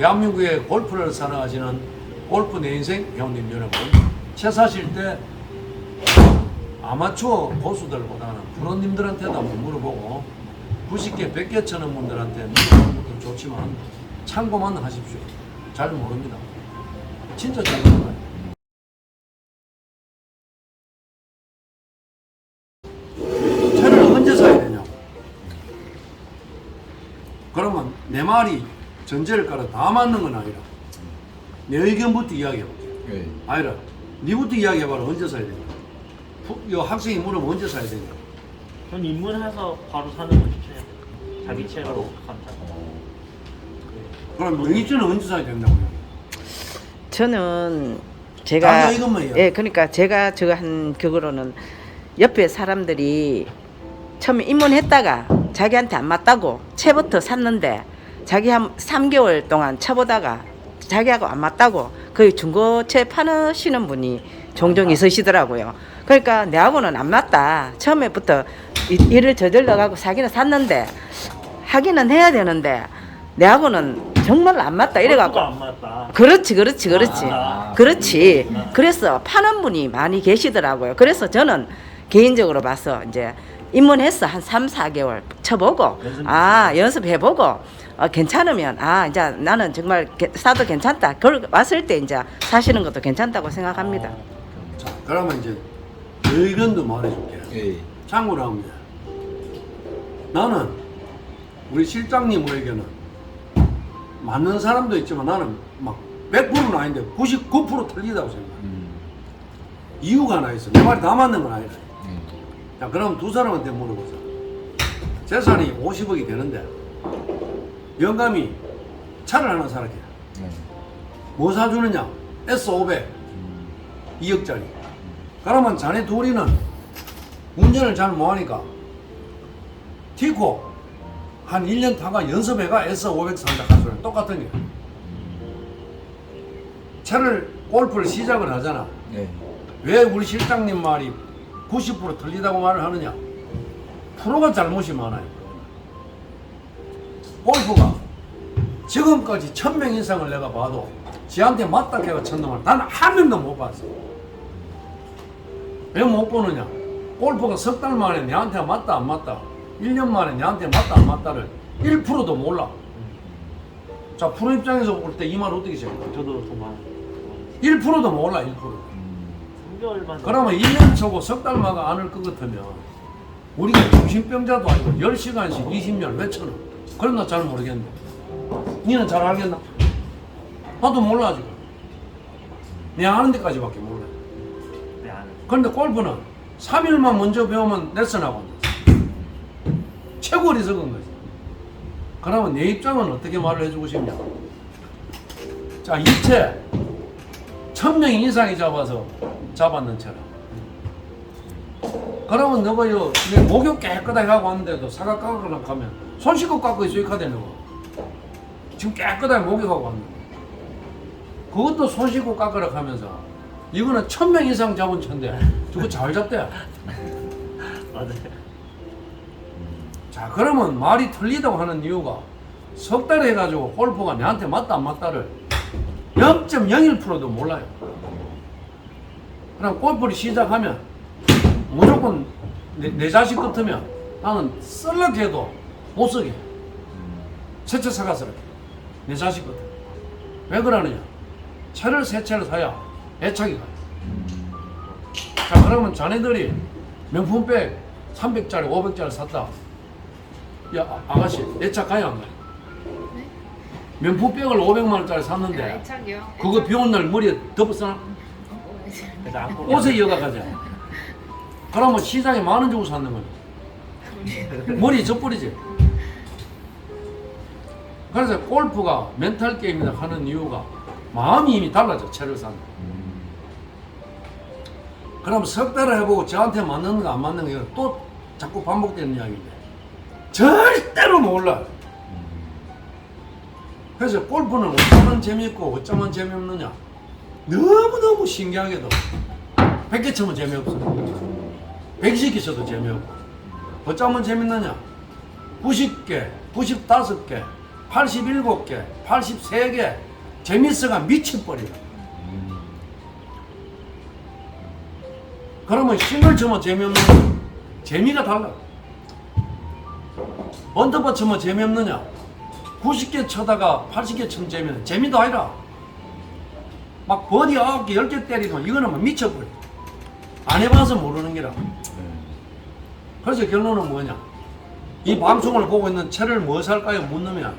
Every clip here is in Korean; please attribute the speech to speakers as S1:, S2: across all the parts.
S1: 대한민국의 골프를 사랑하시는 골프 내 인생 회원님 여러분, 채 사실 때 아마추어 고수들보다는 프로님들한테도 한번 물어보고 90개, 100개 쳐는 분들한테 물어보는 것도 좋지만 참고만 하십시오. 잘 모릅니다. 진짜 잘 몰라요. 채를 언제 사야 되냐? 그러면 내 말이 전제를 깔아 다 맞는 건 아니라 내 의견부터 이야기해볼게.
S2: 예.
S1: 아니라 니부터 이야기해봐라 언제 사야 되냐? 부- 이 학생이 물으면 언제 사야 되냐?
S3: 전 입문해서 바로 사는 거 추천해요. 자기 채로 감사.
S1: 그럼 명의주는 언제 사야 된다고요?
S4: 저는
S1: 아,
S4: 제가
S1: 이것만 해요.
S4: 예 그러니까 제가 저거 한 그거로는 옆에 사람들이 처음에 입문했다가 자기한테 안 맞다고 채부터 샀는데 자기 한 3개월 동안 쳐보다가 자기하고 안 맞다고 거의 중고채 파시는 분이 종종 있으시더라고요. 그러니까 내하고는 안 맞다. 처음에부터 이- 일을 저질러 가고 사기는 샀는데 하기는 해야 되는데 내하고는 정말 안 맞다 이래갖고
S3: 안 맞다.
S4: 그렇지, 그렇지, 그렇지.
S3: 아,
S4: 그렇지. 그래서 파는 분이 많이 계시더라고요. 그래서 저는 개인적으로 봐서 이제 입문해서 한 3, 4개월 쳐보고,
S3: 연습.
S4: 아, 연습해보고, 어, 괜찮으면, 아, 이제 나는 정말 게- 사도 괜찮다. 그걸 왔을 때 이제 사시는 것도 괜찮다고 생각합니다.
S1: 자, 그러면 이제 내 의견도 말해줄게.
S2: 예.
S1: 참고로 하면 돼. 나는 우리 실장님에게는 맞는 사람도 있지만 나는 막 100%는 아닌데 99% 틀리다고 생각해.
S2: 음.
S1: 이유가 하나 있어. 내 말이 다 맞는 건 아니다.
S2: 예.
S1: 자, 그럼 두 사람한테 물어보자. 재산이 50억이 되는데 영감이 차를 하나 사라게.
S2: 예.
S1: 뭐 사주느냐? S500
S2: 음.
S1: 2억짜리. 그러면 자네 둘이는 운전을 잘 못하니까 티코 한 1년 타가 연습해가 S500 산다 가소리 똑같은 게. 차를 골프를 시작을 하잖아.
S2: 예.
S1: 왜 우리 실장님 말이 90% 틀리다고 말을 하느냐? 프로가 잘못이 많아요. 골프가 지금까지 천 명 이상을 내가 봐도 지한테 맞다 해가 천 놈을 단 한 명도 못 봤어. 왜 못 보느냐? 골프가 석 달 만에 내한테 맞다 안 맞다, 1년 만에 내한테 맞다 안 맞다를 1%도 몰라. 자, 프로 입장에서 볼 때 이 말 어떻게 생각해?
S3: 저도 정말
S1: 1%도 몰라, 1%.
S2: 음.
S3: 3개월만.
S1: 그러면 1년 쳐고 석 달마가 안을 것 같으면 우리가 정신병자도 아니고 10시간씩 20년 왜 쳐노? 그럼 나 잘 모르겠네. 니는 잘 알겠나? 나도 몰라 지금. 내 아는 데까지밖에 몰라. 그런데 골프는 3일만 먼저 배우면 레슨하고. 최고 어리석은 거지. 그러면 내 입장은 어떻게 말을 해주고 싶냐? 자, 이채 천명 이상이 잡아서 잡았는 채라. 그러면 너가 요, 내 목욕 깨끗하게 하고 왔는데도 깎으러 가면 손 씻고 깎고 있으니까 되는 거. 지금 깨끗하게 목욕하고 왔는데. 그것도 손 씻고 깎으러 가면서 이거는 천 명 이상 잡은 채인데 저거 잘 잡대.
S3: 맞아요.
S1: 자 그러면 말이 틀리다고 하는 이유가 석 달 해가지고 골프가 내한테 맞다 안 맞다를 0.01%도 몰라요. 그럼 골프를 시작하면 무조건 내, 내 자식 같으면 나는 썰렁해도 못 쓰게 세채 사가서게 내 자식 같아. 왜 그러느냐? 채를 세 채를 사야 애착이 가요. 자 그러면 자네들이 명품백 300짜리 500짜리 샀다. 야 아- 아가씨 애착 가요 안 가요? 명품백을 500만 원짜리 샀는데
S5: 애착이요?
S1: 그거 비 오는 날 머리에 덮었어?
S3: 안고
S1: 옷에 이어가 가자. 그러면 시장에 만 원 주고 샀는 거야. 머리 젖버리지. 그래서 골프가 멘탈 게임이다 하는 이유가 마음이 이미 달라져 채를 사는. 그럼 석 달을 해보고 저한테 맞는 거 안 맞는 거 이거 또 자꾸 반복되는 이야기인데 절대로 몰라. 그래서 골프는 어쩌면 재미있고 어쩌면 재미없느냐? 너무너무 신기하게도 100개 치면 재미없어 120개 쳐도 재미없고 어쩌면 재밌느냐? 90개 95개 87개, 83개 재밌어가 미쳐버려. 그러면 싱글 치면 재미없는 재미가 달라. 언더버 치면 재미없느냐? 90개 쳐다가 80개 치면 재미는 재미도 아니라. 막 버디 9개, 10개 때리면 이거는 막 미쳐버려. 안 해봐서 모르는 게라. 그래서 결론은 뭐냐? 이 방송을 보고 있는 채를 뭐 살까요? 묻느냐?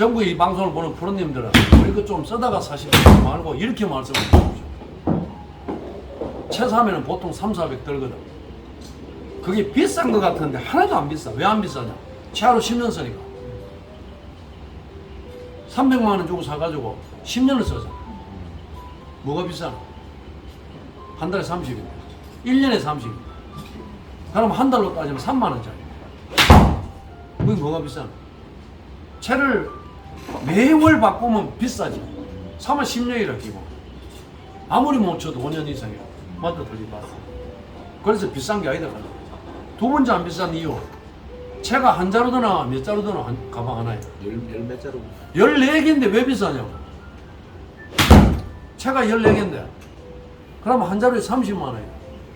S1: 전국 이 방송을 보는 프로님들은 우리 거좀 써다가 사시지 말고 이렇게 말씀을. 채 사면은 보통 3, 400 들거든. 그게 비싼 것 같은데 하나도 안 비싸. 왜 안 비싸냐? 채하루 10년 쓰니까. 300만 원 주고 사가지고 10년을 써잖아. 뭐가 비싸? 한 달에 30인데. 1년에 30. 그럼 한 달로 따지면 3만 원짜리. 그게 뭐가 비싸? 채를 매월 바꾸면 비싸지. 3만 10년이라 기본. 아무리 못 쳐도 5년 이상이야. 맞다 틀리 맞다. 그래서 비싼 게 아니다. 두 번째 안 비싼 이유. 채가 한 자루 드나 몇 자루 드나 한 가방 하나에.
S2: 열몇 자루
S1: 14개인데 왜 비싸냐고. 채가 14개인데. 그럼 한 자루에 30만 원이야.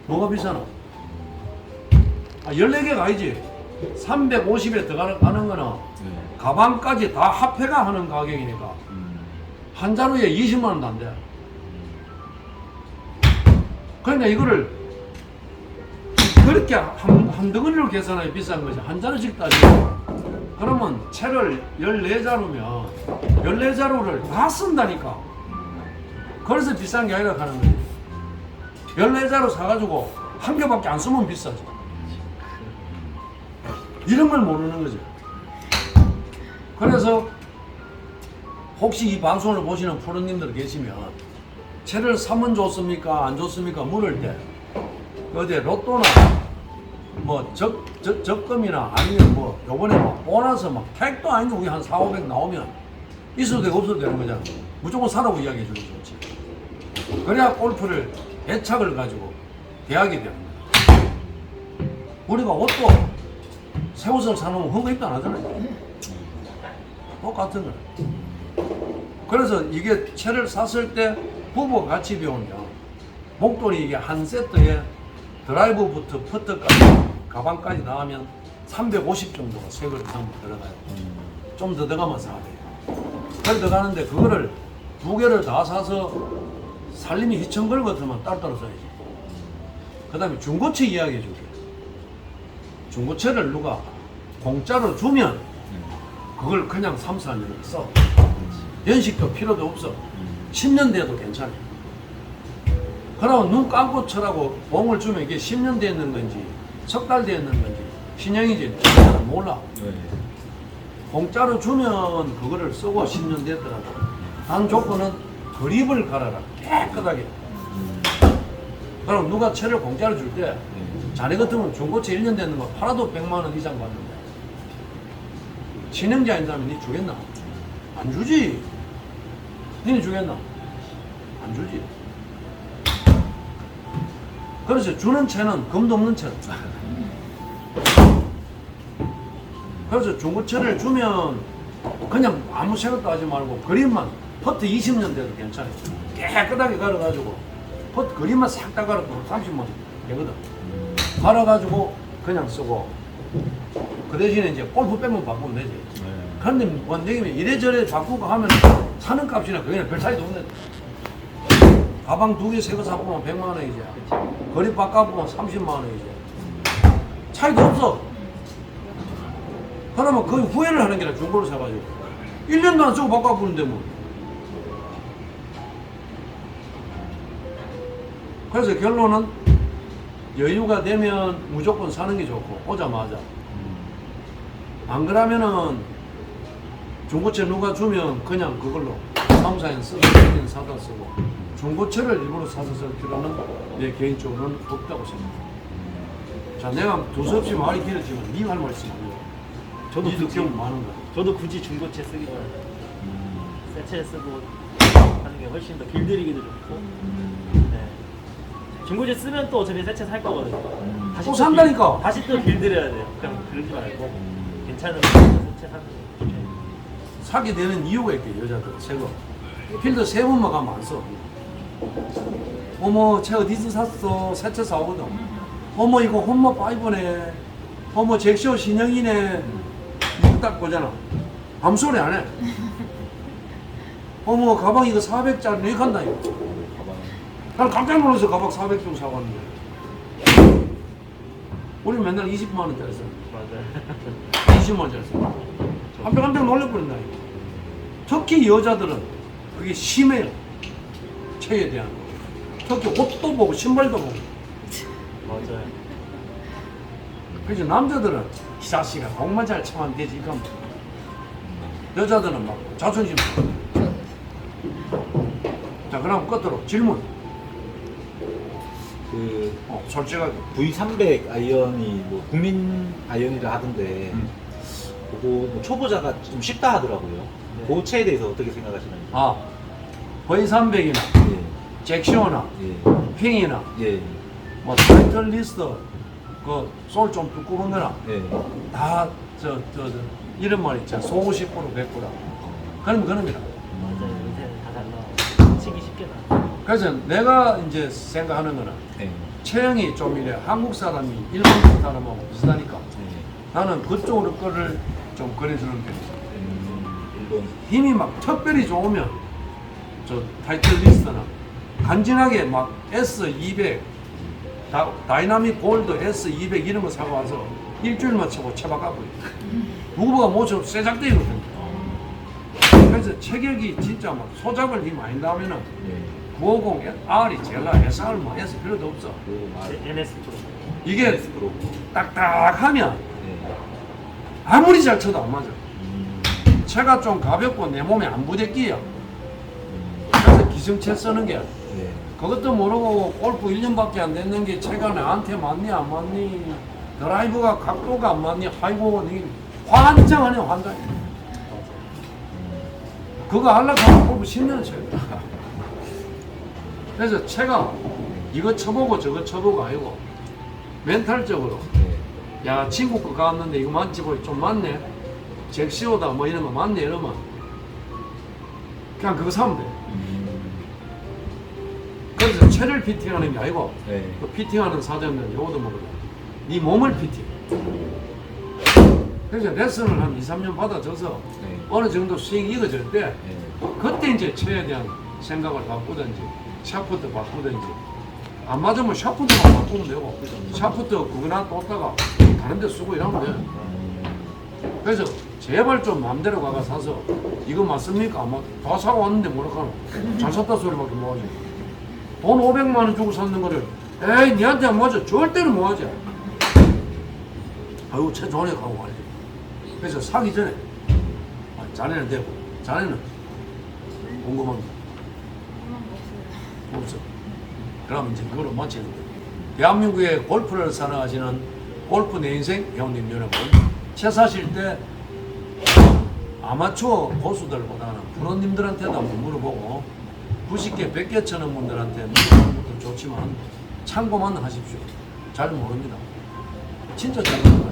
S1: 뭐가 비싸나? 아, 14개가 아니지. 350에 들어가는 가는 거는
S2: 네.
S1: 가방까지 다 합해가 하는 가격이니까
S2: 음.
S1: 한 자루에 20만 원도 안 돼. 그러니까 이거를 그렇게 한, 한 덩어리로 계산하기 비싼 거지. 한 자루씩 따지고. 그러면 채를 14자루면 14자루를 다 쓴다니까. 그래서 비싼 게 아니라 하는 거지. 14자루 사가지고 한 개밖에 안 쓰면 비싸지. 이런 걸 모르는 거지. 그래서 혹시 이 방송을 보시는 프로님들 계시면 채를 사면 좋습니까? 안 좋습니까? 물을 때 어디 로또나 뭐 적, 적, 적금이나 아니면 뭐 요번에 뭐 보너스 막 택도 아닌데 우리 한 4, 500 나오면 있어도 되고 없어도 되는 거잖아. 무조건 사라고 이야기해 주는 좋지. 그래야 골프를 애착을 가지고 대하게 되는 거야. 우리가 옷도 새 옷을 사놓으면 헝거입도 안 하잖아요. 똑같은 거야. 그래서 이게 채를 샀을 때 부부 같이 배우냐 목도리 이게 한 세트에 드라이브부터 퍼터까지 가방까지 나가면 350 정도가 색을 전부 들어가요. 좀 더 들어가면 사야 돼요. 그래 들어가는데 그거를 두 개를 다 사서 살림이 휘청걸 같으면 따로따로 써야지. 그 다음에 중고차 이야기해 줄게. 중고차를 누가 공짜로 주면 그걸 그냥 3, 4년을 써. 연식도 필요도 없어. 10년 돼도 괜찮아. 그러면 눈 감고 쳐라고 봉을 주면 이게 10년 됐는 건지 석 달 됐는 건지 신형이지 몰라.
S2: 네.
S1: 공짜로 주면 그거를 쓰고 10년 됐더라도 단 조건은 그립을 갈아라 깨끗하게. 그럼 누가 채를 공짜로 줄 때 자네 같으면 중고차 1년 됐는 거 팔아도 100만 원 이상 받는데 신형자 아닌다면 니 주겠나? 안 주지. 니는 주겠나? 안 주지. 그래서 주는 채는 금도 없는 채. 그래서 중고차를 주면 그냥 아무 생각도 하지 말고 그림만 퍼트 20년 돼도 괜찮아요. 깨끗하게 갈아가지고 퍼트 그림만 싹 다 갈아도 30만 원 되거든. 갈아가지고 그냥 쓰고 그 대신에 이제 골프 백만 바꾸면 되지.
S2: 네.
S1: 그런데 원장님이 이래저래 바꾸고 하면 사는 값이나 그게 별 차이도 없네. 가방 두개새거 사보면 100만 원이지. 거리 바꿔보면 30만 원이지. 차이도 없어. 그러면 그 후회를 하는 게 아니라 중고를 사가지고. 1년도 안 쓰고 바꿔보는데 뭐. 그래서 결론은 여유가 되면 무조건 사는 게 좋고, 오자마자. 안 그러면은 중고차 누가 주면 그냥 그걸로 3, 4년 쓰고 1년 사다 쓰고 중고차를 일부러 사서 쓸 필요는 내 개인적으로는 없다고 생각합니다. 자, 내가 두서없이 말이 길어지면 네할 말씀 아니야.
S3: 저도
S1: 네
S3: 굳이
S1: 득점 많은 거야.
S3: 저도 굳이 중고채 쓰기보다 새채 쓰고 하는 게 훨씬 더 길들이기도 좋고 네. 중고채 쓰면 또 어차피 새채 살 거거든요 다시
S1: 또 산다니까.
S3: 길, 다시 또 길들여야 돼요 그냥 그러지 말고 괜찮은 새 세차 사는.
S1: 사게 되는 이유가 있대 여자들 새거 필드 세 번만 가면 안 써. 어머 쟤 어디서 샀어? 새차 사오거든. 어머 이거 홈머 파이브네. 어머 잭쇼 신형이네. 이거 딱 보잖아. 아무 소리 안 해. 어머 가방 이거 400짜리 내 간다 이거. 난 깜짝 놀라서 가방 400좀 사왔는데. 우리 맨날 20만 원짜리 써.
S3: 맞아요.
S1: 20만 원짜리 써. 한병한병 놀래버린다 이거. 특히 여자들은 그게 심해요. 체에 대한 거. 특히 옷도 보고 신발도 보고.
S3: 맞아요.
S1: 그래서 남자들은 이 자식아 공만 잘 참으면 되지 그럼 여자들은 막 자존심 자 그럼 끝으로 질문
S2: 그
S1: 어, 솔직하게
S2: V300 아이언이 뭐 국민 아이언이라 하던데
S1: 음.
S2: 그거 뭐 초보자가 좀 쉽다 하더라고요.
S3: 네.
S2: 그 차에 대해서 어떻게 생각하시는지.
S1: 아 V300이나
S2: 예.
S1: 잭시오나
S2: 예.
S1: 핑이나
S2: 예.
S1: 뭐 타이틀 리스트 그솔 좀 두꺼운 거나
S2: 예.
S1: 다 저 저, 저, 이런 말 있잖아 소고 10% 100%라 그러면 그럽니다
S3: 맞아요. 요새는 다 달라. 치기 쉽게 나.
S1: 그래서 내가 이제 생각하는 거는
S2: 예.
S1: 체형이 좀 이래 한국 사람이 일본 사람하고 비슷하니까
S2: 예.
S1: 나는 그쪽으로 거를 좀 그려주는 편이죠
S2: 음, 일본.
S1: 힘이 막 특별히 좋으면 저 타이틀 리스트나 간지나게 막 S200 다, 다이나믹 골드 S200 이런 거 사고 와서 일주일만 채박 가고 누구보다 모처 쇠작대거든 그래서 체격이 진짜 막 소작을 힘 많이 나면은
S2: 예.
S1: 950 R이 제일 나 SR 뭐 S 필요도 없어.
S3: NS 프로.
S1: 이게
S2: NS 프로.
S1: 딱딱하면
S2: 예.
S1: 아무리 잘 쳐도 안 맞아.
S2: 음,
S1: 체가 좀 가볍고 내 몸에 안 부대끼야
S2: 음,
S1: 그래서 기성체 쓰는 게.
S2: 예.
S1: 그것도 모르고 골프 1년밖에 안 됐는 게 체가 나한테 맞니 안 맞니 드라이브가 각도가 안 맞니 아이고 니 환장하네 환장. 그거 하려고 하면 골프 10년을 쳐야 돼 그래서 체가 이거 쳐보고 저거 쳐보고 아니고 멘탈적으로
S2: 예.
S1: 야 친구 거 갔는데 이거 만지고 좀 맞네 잭시오다 뭐 이런 거 맞네 이러면 그냥 그거 사면 돼
S2: 음,
S1: 그래서 체를 피팅하는 게 아니고
S2: 예.
S1: 그 피팅하는 사장은 요거도 모르고 네 몸을 피팅 그래서 레슨을 한 2, 3년 받아줘서
S2: 예.
S1: 어느 정도 스윙이 익어질 때
S2: 예.
S1: 그때 이제 체에 대한 생각을 바꾸든지 샤프트 바꾸든지. 안 맞으면 샤프트만 바꾸면 되고 샤프트 그거나 뒀다가 다른 데 쓰고 이러면 돼
S2: 음,
S1: 그래서 제발 좀 마음대로 가가 사서 이거 맞습니까? 안 맞, 다 사고 왔는데 뭐라카노? 잘 샀다 소리밖에 못하지. 돈 500만 원 주고 샀는 거를 에이 니한테 안 맞아. 절대로 못하지. 아이고 차 좋네 가고 가야지. 그래서 사기 전에. 아, 자네는 되고. 자네는 궁금한 거 없어 그럼 이제 그걸로 마치는 거예요 대한민국의 골프를 사랑하시는 골프 내 인생 회원님 여러분 채 사실 때 아마추어 고수들보다는 프로님들한테도 한번 물어보고 90개, 100개 쳐는 분들한테 물어보는 것도 좋지만 참고만 하십시오. 잘 모릅니다. 진짜 잘 모릅니다.